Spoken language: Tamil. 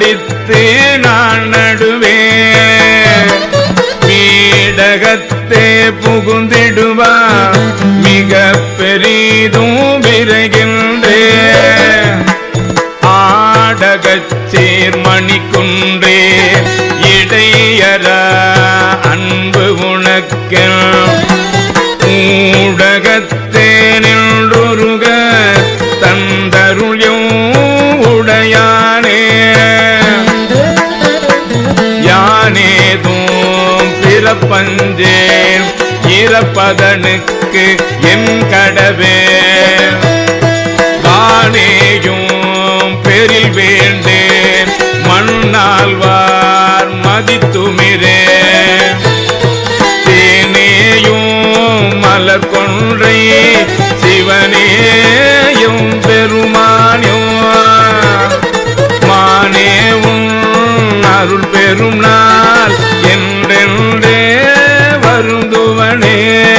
பிடித்து நான் நடுவே பீடகத்தே புகுந்திடுவா மிக பெரிதும் விரைகின்றே ஆடகச் சேர்மணிக்குன்றே இடையற அன்பு உனக்கு ஊடகத்தை யானேதும் இறப்பதனுக்கு என் கடவே. தானேயும் பெரில் வேண்டேன் மண்ணாழ்வார் மதித்துமிரே. தேனேயும் மலர் கொன்றை சிவனேயும் பெருமானியும் மானேவும் அருள் பெரும் நான் yeah.